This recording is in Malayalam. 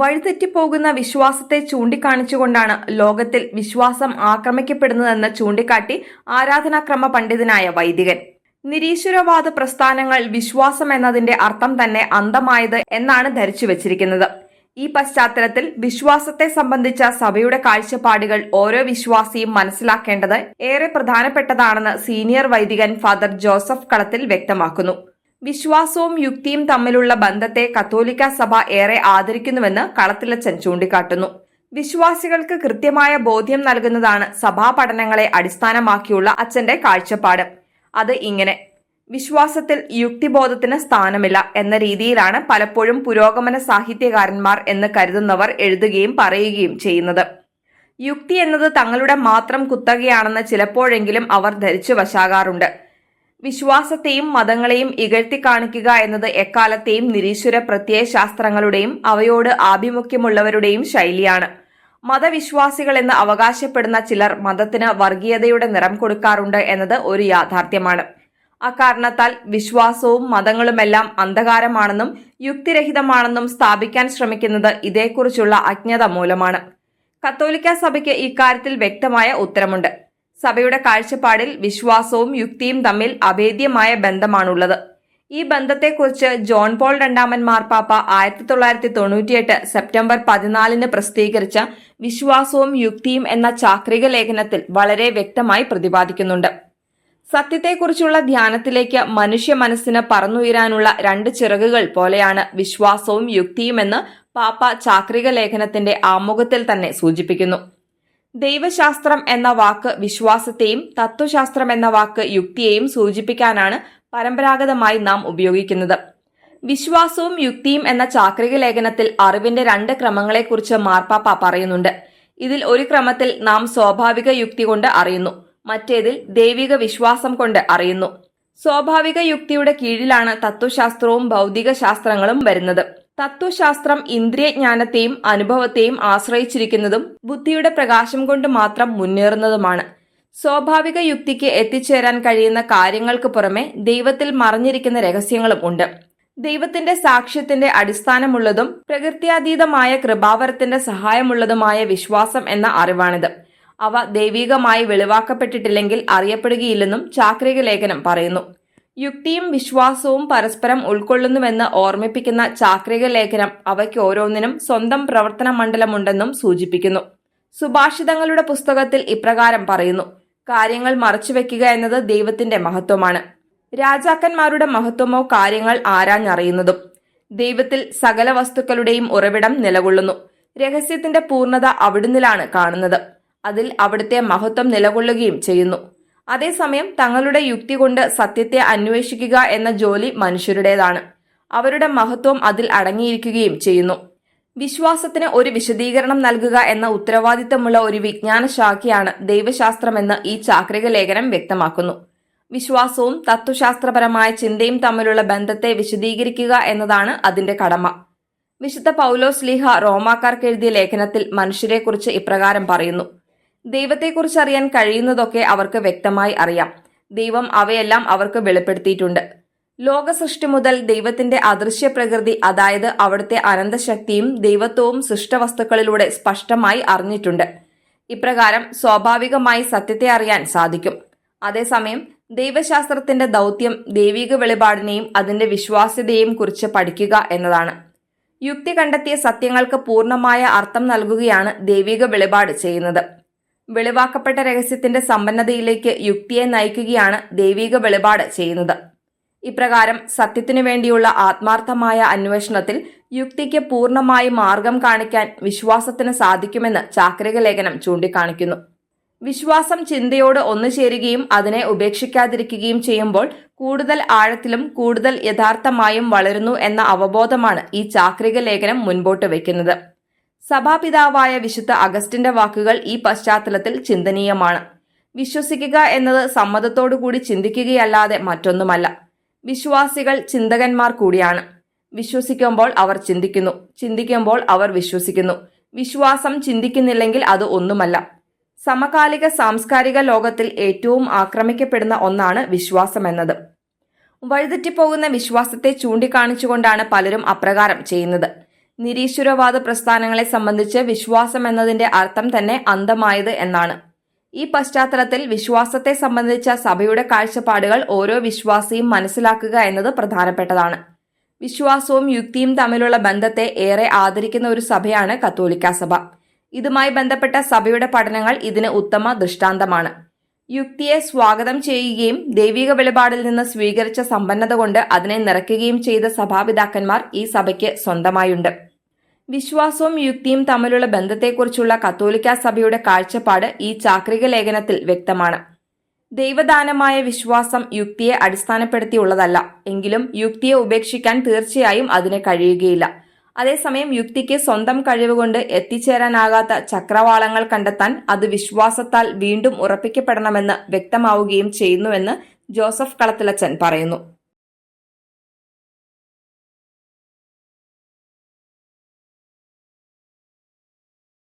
വഴിതെറ്റിപ്പോകുന്ന വിശ്വാസത്തെ ചൂണ്ടിക്കാണിച്ചുകൊണ്ടാണ് ലോകത്തിൽ വിശ്വാസം ആക്രമിക്കപ്പെടുന്നതെന്ന് ചൂണ്ടിക്കാട്ടി ആരാധനാക്രമ പണ്ഡിതനായ വൈദികൻ. നിരീശ്വരവാദ പ്രസ്ഥാനങ്ങൾ വിശ്വാസം എന്നതിന്റെ അർത്ഥം തന്നെ അന്തമായത് എന്നാണ് ധരിച്ചു വച്ചിരിക്കുന്നത്. ഈ പശ്ചാത്തലത്തിൽ വിശ്വാസത്തെ സംബന്ധിച്ച സഭയുടെ കാഴ്ചപ്പാടുകൾ ഓരോ വിശ്വാസിയും മനസ്സിലാക്കേണ്ടത് ഏറെ പ്രധാനപ്പെട്ടതാണെന്ന് സീനിയർ വൈദികൻ ഫാദർ ജോസഫ് കളത്തിൽ വ്യക്തമാക്കുന്നു. വിശ്വാസവും യുക്തിയും തമ്മിലുള്ള ബന്ധത്തെ കത്തോലിക്ക സഭ ഏറെ ആദരിക്കുന്നുവെന്ന് കളത്തിലച്ചൻ ചൂണ്ടിക്കാട്ടുന്നു. വിശ്വാസികൾക്ക് കൃത്യമായ ബോധ്യം നൽകുന്നതാണ് സഭാ പഠനങ്ങളെ അടിസ്ഥാനമാക്കിയുള്ള അച്ഛന്റെ കാഴ്ചപ്പാട്. അത് ഇങ്ങനെ. വിശ്വാസത്തിൽ യുക്തിബോധത്തിന് സ്ഥാനമില്ല എന്ന രീതിയിലാണ് പലപ്പോഴും പുരോഗമന സാഹിത്യകാരന്മാർ എന്ന് കരുതുന്നവർ എഴുതുകയും പറയുകയും ചെയ്യുന്നത്. യുക്തി എന്നത് തങ്ങളുടെ മാത്രം കുത്തകയാണെന്ന് ചിലപ്പോഴെങ്കിലും അവർ ധരിച്ചു വശാകാറുണ്ട്. വിശ്വാസത്തെയും മതങ്ങളെയും ഇകഴ്ത്തി കാണിക്കുക എന്നത് എക്കാലത്തെയും നിരീശ്വര പ്രത്യയ ശാസ്ത്രങ്ങളുടെയും അവയോട് ആഭിമുഖ്യമുള്ളവരുടെയും ശൈലിയാണ്. മതവിശ്വാസികൾ എന്ന് അവകാശപ്പെടുന്ന ചിലർ മതത്തിന് വർഗീയതയുടെ നിറം കൊടുക്കാറുണ്ട് എന്നത് ഒരു യാഥാർത്ഥ്യമാണ്. അക്കാരണത്താൽ വിശ്വാസവും മതങ്ങളുമെല്ലാം അന്ധകാരമാണെന്നും യുക്തിരഹിതമാണെന്നും സ്ഥാപിക്കാൻ ശ്രമിക്കുന്നത് ഇതേക്കുറിച്ചുള്ള അജ്ഞത മൂലമാണ്. കത്തോലിക്ക സഭയ്ക്ക് ഇക്കാര്യത്തിൽ വ്യക്തമായ ഉത്തരമുണ്ട്. സഭയുടെ കാഴ്ചപ്പാടിൽ വിശ്വാസവും യുക്തിയും തമ്മിൽ അഭേദ്യമായ ബന്ധമാണുള്ളത്. ഈ ബന്ധത്തെക്കുറിച്ച് ജോൺ പോൾ രണ്ടാമൻ മാർപ്പാപ്പ ആയിരത്തി തൊള്ളായിരത്തി തൊണ്ണൂറ്റിയെട്ട് സെപ്റ്റംബർ പതിനാലിന് പ്രസിദ്ധീകരിച്ച വിശ്വാസവും യുക്തിയും എന്ന ചാക്രിക ലേഖനത്തിൽ വളരെ വ്യക്തമായി പ്രതിപാദിക്കുന്നുണ്ട്. സത്യത്തെക്കുറിച്ചുള്ള ധ്യാനത്തിലേക്ക് മനുഷ്യ മനസ്സിന് പറന്നുയരാനുള്ള രണ്ട് ചിറകുകൾ പോലെയാണ് വിശ്വാസവും യുക്തിയുമെന്ന് പാപ്പ ചാക്രിക ലേഖനത്തിന്റെ ആമുഖത്തിൽ തന്നെ സൂചിപ്പിക്കുന്നു. ദൈവശാസ്ത്രം എന്ന വാക്ക് വിശ്വാസത്തെയും തത്വശാസ്ത്രം എന്ന വാക്ക് യുക്തിയെയും സൂചിപ്പിക്കാനാണ് പരമ്പരാഗതമായി നാം ഉപയോഗിക്കുന്നത്. വിശ്വാസവും യുക്തിയും എന്ന ചാക്രിക ലേഖനത്തിൽ അറിവിന്റെ രണ്ട് ക്രമങ്ങളെക്കുറിച്ച് മാർപ്പാപ്പ പറയുന്നുണ്ട്. ഇതിൽ ഒരു ക്രമത്തിൽ നാം സ്വാഭാവിക യുക്തി കൊണ്ട് അറിയുന്നു. മറ്റേതിൽ ദൈവിക വിശ്വാസം കൊണ്ട് അറിയുന്നു. സ്വാഭാവിക യുക്തിയുടെ കീഴിലാണ് തത്വശാസ്ത്രവും ഭൗതിക ശാസ്ത്രങ്ങളും വരുന്നത്. തത്വശാസ്ത്രം ഇന്ദ്രിയജ്ഞാനത്തെയും അനുഭവത്തെയും ആശ്രയിച്ചിരിക്കുന്നതും ബുദ്ധിയുടെ പ്രകാശം കൊണ്ട് മാത്രം മുന്നേറുന്നതുമാണ്. സ്വാഭാവിക യുക്തിക്ക് എത്തിച്ചേരാൻ കഴിയുന്ന കാര്യങ്ങൾക്ക് പുറമെ ദൈവത്തിൽ മറഞ്ഞിരിക്കുന്ന രഹസ്യങ്ങളും ഉണ്ട്. ദൈവത്തിന്റെ സാക്ഷ്യത്തിന്റെ അടിസ്ഥാനമുള്ളതും പ്രകൃത്യാതീതമായ കൃപാവരത്തിന്റെ സഹായമുള്ളതുമായ വിശ്വാസം എന്ന അറിവാണിത്. അവ ദൈവികമായി വെളിവാക്കപ്പെട്ടിട്ടില്ലെങ്കിൽ അറിയപ്പെടുകയില്ലെന്നും ചാക്രിക ലേഖനം പറയുന്നു. യുക്തിയും വിശ്വാസവും പരസ്പരം ഉൾക്കൊള്ളുന്നുവെന്ന് ഓർമ്മിപ്പിക്കുന്ന ചാക്രിക ലേഖനം അവയ്ക്ക് ഓരോന്നിനും സ്വന്തം പ്രവർത്തന മണ്ഡലമുണ്ടെന്നും സൂചിപ്പിക്കുന്നു. സുഭാഷിതങ്ങളുടെ പുസ്തകത്തിൽ ഇപ്രകാരം പറയുന്നു കാര്യങ്ങൾ മറച്ചുവെക്കുക എന്നത് ദൈവത്തിന്റെ മഹത്വമാണ്. രാജാക്കന്മാരുടെ മഹത്വമോ കാര്യങ്ങൾ ആരാഞ്ഞറിയുന്നതും ദൈവത്തിൽ സകല വസ്തുക്കളുടെയും ഉറവിടം നിലകൊള്ളുന്നു. രഹസ്യത്തിന്റെ പൂർണത അവിടുന്നിലാണ് കാണുന്നത്. അതിൽ അവിടുത്തെ മഹത്വം നിലകൊള്ളുകയും ചെയ്യുന്നു. അതേസമയം തങ്ങളുടെ യുക്തി കൊണ്ട് സത്യത്തെ അന്വേഷിക്കുക എന്ന ജോലി മനുഷ്യരുടേതാണ്. അവരുടെ മഹത്വം അതിൽ അടങ്ങിയിരിക്കുകയും ചെയ്യുന്നു. വിശ്വാസത്തിന് ഒരു വിശദീകരണം നൽകുക എന്ന ഉത്തരവാദിത്തമുള്ള ഒരു വിജ്ഞാന ശാഖയാണ് ദൈവശാസ്ത്രമെന്ന് ഈ ചാക്രിക ലേഖനം വ്യക്തമാക്കുന്നു. വിശ്വാസവും തത്വശാസ്ത്രപരമായ ചിന്തയും തമ്മിലുള്ള ബന്ധത്തെ വിശദീകരിക്കുക എന്നതാണ് അതിന്റെ കടമ. വിശുദ്ധ പൗലോസ് ലീഹ റോമാക്കാർക്ക് എഴുതിയ ലേഖനത്തിൽ മനുഷ്യരെക്കുറിച്ച് ഇപ്രകാരം പറയുന്നു. ദൈവത്തെക്കുറിച്ച് അറിയാൻ കഴിയുന്നതൊക്കെ അവർക്ക് വ്യക്തമായി അറിയാം. ദൈവം അവയെല്ലാം അവർക്ക് വെളിപ്പെടുത്തിയിട്ടുണ്ട്. ലോക സൃഷ്ടി മുതൽ ദൈവത്തിന്റെ അദൃശ്യ പ്രകൃതി അതായത് അവിടുത്തെ അനന്തശക്തിയും ദൈവത്വവും സൃഷ്ടവസ്തുക്കളിലൂടെ സ്പഷ്ടമായി അറിഞ്ഞിട്ടുണ്ട്. ഇപ്രകാരം സ്വാഭാവികമായി സത്യത്തെ അറിയാൻ സാധിക്കും. അതേസമയം ദൈവശാസ്ത്രത്തിന്റെ ദൗത്യം ദൈവിക വെളിപാടിനെയും അതിന്റെ വിശ്വാസ്യതയെയും കുറിച്ച് പഠിക്കുക എന്നതാണ്. യുക്തി കണ്ടെത്തിയ സത്യങ്ങൾക്ക് പൂർണമായ അർത്ഥം നൽകുകയാണ് ദൈവിക വെളിപാട് ചെയ്യുന്നത്. വെളിവാക്കപ്പെട്ട രഹസ്യത്തിന്റെ സമ്പന്നതയിലേക്ക് യുക്തിയെ നയിക്കുകയാണ് ദൈവിക വെളിപാട് ചെയ്യുന്നത്. ഇപ്രകാരം സത്യത്തിനു വേണ്ടിയുള്ള ആത്മാർത്ഥമായ അന്വേഷണത്തിൽ യുക്തിക്ക് പൂർണമായി മാർഗം കാണിക്കാൻ വിശ്വാസത്തിന് സാധിക്കുമെന്ന് ചാക്രിക ലേഖനം ചൂണ്ടിക്കാണിക്കുന്നു. വിശ്വാസം ചിന്തയോട് ഒന്നു ചേരുകയും അതിനെ ഉപേക്ഷിക്കാതിരിക്കുകയും ചെയ്യുമ്പോൾ കൂടുതൽ ആഴത്തിലും കൂടുതൽ യഥാർത്ഥമായും വളരുന്നു എന്ന അവബോധമാണ് ഈ ചാക്രിക ലേഖനം മുൻപോട്ട് വയ്ക്കുന്നത്. സഭാപിതാവായ വിശുദ്ധ അഗസ്റ്റിന്റെ വാക്കുകൾ ഈ പശ്ചാത്തലത്തിൽ ചിന്തനീയമാണ്. വിശ്വസിക്കുക എന്നത് സമ്മതത്തോടുകൂടി ചിന്തിക്കുകയല്ലാതെ മറ്റൊന്നുമല്ല. വിശ്വാസികൾ ചിന്തകന്മാർ കൂടിയാണ്. വിശ്വസിക്കുമ്പോൾ അവർ ചിന്തിക്കുന്നു. ചിന്തിക്കുമ്പോൾ അവർ വിശ്വസിക്കുന്നു. വിശ്വാസം ചിന്തിക്കുന്നില്ലെങ്കിൽ അത് ഒന്നുമല്ല. സമകാലിക സാംസ്കാരിക ലോകത്തിൽ ഏറ്റവും ആക്രമിക്കപ്പെടുന്ന ഒന്നാണ് വിശ്വാസം എന്നത്. വഴിതെറ്റിപ്പോകുന്ന വിശ്വാസത്തെ ചൂണ്ടിക്കാണിച്ചുകൊണ്ടാണ് പലരും അപ്രകാരം ചെയ്യുന്നത്. നിരീശ്വരവാദ പ്രസ്ഥാനങ്ങളെ സംബന്ധിച്ച് വിശ്വാസം എന്നതിന്റെ അർത്ഥം തന്നെ അന്തമായത് എന്നാണ്. ഈ പശ്ചാത്തലത്തിൽ വിശ്വാസത്തെ സംബന്ധിച്ച സഭയുടെ കാഴ്ചപ്പാടുകൾ ഓരോ വിശ്വാസിയും മനസ്സിലാക്കുക എന്നത് പ്രധാനപ്പെട്ടതാണ്. വിശ്വാസവും യുക്തിയും തമ്മിലുള്ള ബന്ധത്തെ ഏറെ ആദരിക്കുന്ന ഒരു സഭയാണ് കത്തോലിക്ക സഭ. ഇതുമായി ബന്ധപ്പെട്ട സഭയുടെ പഠനങ്ങൾ ഇതിന് ഉത്തമ ദൃഷ്ടാന്തമാണ്. യുക്തിയെ സ്വാഗതം ചെയ്യുകയും ദൈവിക വെളിപാടിൽ നിന്ന് സ്വീകരിച്ച സമ്പന്നത കൊണ്ട് അതിനെ നിറയ്ക്കുകയും ചെയ്ത സഭാപിതാക്കന്മാർ ഈ സഭയ്ക്ക് സ്വന്തമായുണ്ട്. വിശ്വാസവും യുക്തിയും തമ്മിലുള്ള ബന്ധത്തെക്കുറിച്ചുള്ള കത്തോലിക്ക സഭയുടെ കാഴ്ചപ്പാട് ഈ ചാക്രിക ലേഖനത്തിൽ വ്യക്തമാണ്. ദൈവദാനമായ വിശ്വാസം യുക്തിയെ അടിസ്ഥാനപ്പെടുത്തിയുള്ളതല്ല. എങ്കിലും യുക്തിയെ ഉപേക്ഷിക്കാൻ തീർച്ചയായും അതിന് കഴിയുകയില്ല. അതേസമയം യുക്തിക്ക് സ്വന്തം കഴിവുകൊണ്ട് എത്തിച്ചേരാനാകാത്ത ചക്രവാളങ്ങൾ കണ്ടെത്താൻ അത് വിശ്വാസത്താൽ വീണ്ടും ഉറപ്പിക്കപ്പെടണമെന്ന് വ്യക്തമാവുകയും ചെയ്യുന്നുവെന്ന് ജോസഫ് കളത്തിലച്ചൻ പറയുന്നു.